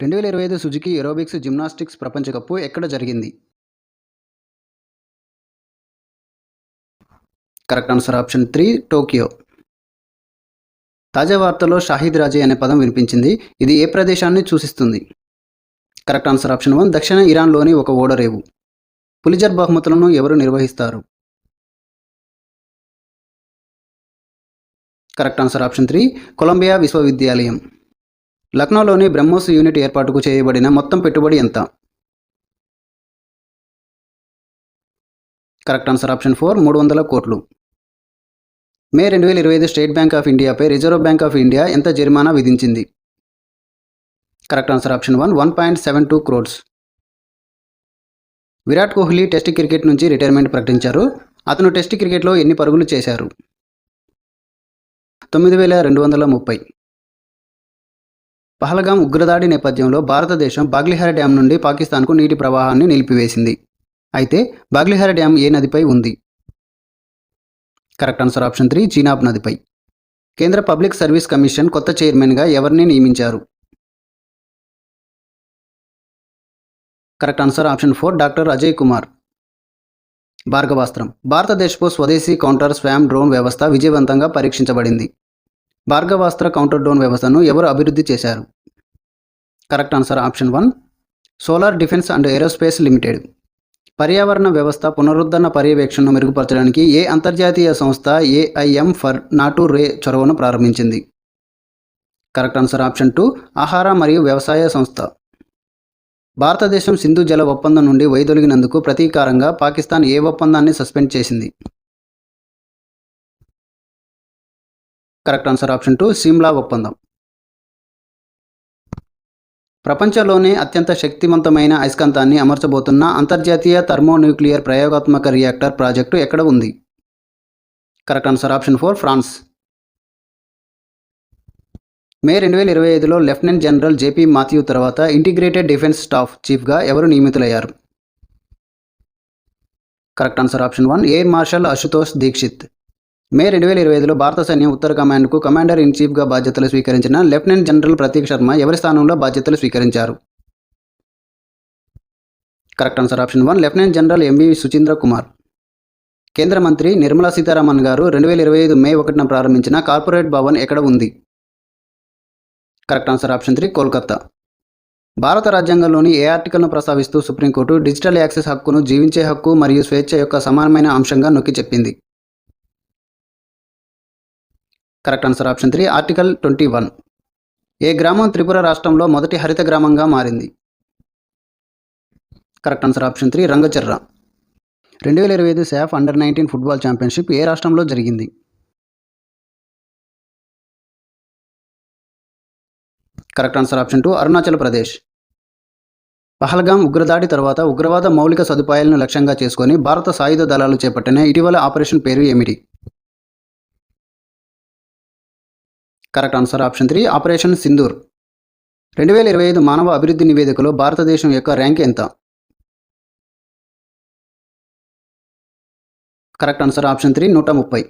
రెండు వేల ఇరవై ఐదు సుజుకి ఎరోబిక్స్ జిమ్నాస్టిక్స్ ప్రపంచ కప్పు ఎక్కడ జరిగింది? Correct answer option three Tokyo. తాజా వార్తలో షాహిద్ రాజే అనే పదం వినిపించింది. ఇది ఏ ప్రదేశాన్ని సూచిస్తుంది? కరెక్ట్ ఆన్సర్ ఆప్షన్ వన్ దక్షిణ ఇరాన్లోని ఒక ఓడరేవు. పులిజర్ బహుమతులను ఎవరు నిర్వహిస్తారు? Correct answer option three Columbia విశ్వవిద్యాలయం. లక్నోలోని బ్రహ్మోస్ యూనిట్ ఏర్పాటుకు చేయబడిన మొత్తం పెట్టుబడి ఎంత? కరెక్ట్ ఆన్సర్ ఆప్షన్ ఫోర్ మూడు వందల కోట్లు. మే రెండు వేల ఇరవై ఐదు స్టేట్ బ్యాంక్ ఆఫ్ ఇండియాపై రిజర్వ్ బ్యాంక్ ఆఫ్ ఇండియా ఎంత జరిమానా విధించింది? Correct answer option one one point seven two crores. Virat Kohli test cricket నుంచి రిటైర్మెంట్ ప్రకటించారు. అతను టెస్ట్ క్రికెట్లో ఎన్ని పరుగులు చేశారు? తొమ్మిది వేల రెండు వందల ముప్పై. పహల్గాం ఉగ్రదాడి నేపథ్యంలో భారతదేశం బాగ్లిహార డ్యాం నుండి పాకిస్తాన్కు నీటి ప్రవాహాన్ని నిలిపివేసింది. అయితే బాగ్లిహార డ్యాం ఏ నదిపై ఉంది? Correct answer option three Chenab నదిపై. కేంద్ర పబ్లిక్ సర్వీస్ కమిషన్ కొత్త చైర్మన్గా ఎవరిని నియమించారు? Correct answer option four doctor Ajay Kumar. Bhargavastra. భారతదేశపు స్వదేశీ కౌంటర్ స్వామ్ డ్రోన్ వ్యవస్థ విజయవంతంగా పరీక్షించబడింది. భార్గవాస్త్ర కౌంటర్ డ్రోన్ వ్యవస్థను ఎవరు అభివృద్ధి చేశారు? Correct answer option one. Solar Defence and Aerospace Limited. పర్యావరణ వ్యవస్థ పునరుద్ధరణ పర్యవేక్షణను మెరుగుపరచడానికి ఏ అంతర్జాతీయ సంస్థ ఏఐఎం ఫర్ నాటు రే చొరవను ప్రారంభించింది? కరెక్ట్ ఆన్సర్ ఆప్షన్ టూ ఆహార మరియు వ్యవసాయ సంస్థ. భారతదేశం సింధు జల ఒప్పందం నుండి వైదొలిగినందుకు ప్రతీకారంగా పాకిస్తాన్ ఏ ఒప్పందాన్ని సస్పెండ్ చేసింది? Correct answer option two Simla ఒప్పందం. ప్రపంచంలోనే అత్యంత శక్తివంతమైన అయస్కాంతాన్ని అమర్చబోతున్న అంతర్జాతీయ థర్మోన్యూక్లియర్ ప్రయోగాత్మక రియాక్టర్ ప్రాజెక్టు ఎక్కడ ఉంది? Correct answer option four France. May రెండు వేల ఇరవై ఐదులో లెఫ్టినెంట్ జనరల్ జేపీ మాథ్యూ తర్వాత ఇంటిగ్రేటెడ్ డిఫెన్స్ స్టాఫ్ చీఫ్గా ఎవరు నియమితులయ్యారు? Correct answer option one air marshal Ashutosh Dikshit. May రెండు వేల ఇరవై ఐదులో భారత సైన్యం ఉత్తర కమాండ్కు కమాండర్ ఇన్ చీఫ్గా బాధ్యతలు స్వీకరించిన లెఫ్టినెంట్ జనరల్ ప్రతీక్ శర్మ ఎవరి స్థానంలో బాధ్యతలు స్వీకరించారు? Correct answer option one lieutenant general MV Suchindra Kumar. కేంద్ర మంత్రి నిర్మలా సీతారామన్ గారు రెండు వేల ఇరవై ఐదు మే ఒకటిన ప్రారంభించిన కార్పొరేట్ భవన్ ఎక్కడ ఉంది? Correct answer option three Kolkata భారత రాజ్యాంగంలోని ఏ ఆర్టికల్ను ప్రస్తావిస్తూ సుప్రీంకోర్టు డిజిటల్ యాక్సెస్ హక్కును జీవించే హక్కు మరియు స్వేచ్ఛ యొక్క సమానమైన అంశంగా నొక్కి చెప్పింది. Correct answer option three article twenty one. ఏ గ్రామం త్రిపుర రాష్ట్రంలో మొదటి హరిత గ్రామంగా మారింది? Correct answer option three Rangacherra. రెండు వేల ఇరవై ఐదు SAFF under nineteen football championship ఏ రాష్ట్రంలో జరిగింది? Correct answer option two Arunachal Pradesh. Pahalgam ఉగ్రదాడి తర్వాత ఉగ్రవాద మౌలిక సదుపాయాలను లక్ష్యంగా చేసుకొని భారత సాయుధ దళాలు చేపట్టిన ఇటీవల ఆపరేషన్ పేరు ఏమిటి? Correct answer option three operation Sindoor. రెండు వేల ఇరవై ఐదు మానవ అభివృద్ధి నివేదికలో భారతదేశం యొక్క ర్యాంక్ ఎంత? కరెక్ట్ ఆన్సర్ ఆప్షన్ త్రీ నూట ముప్పై.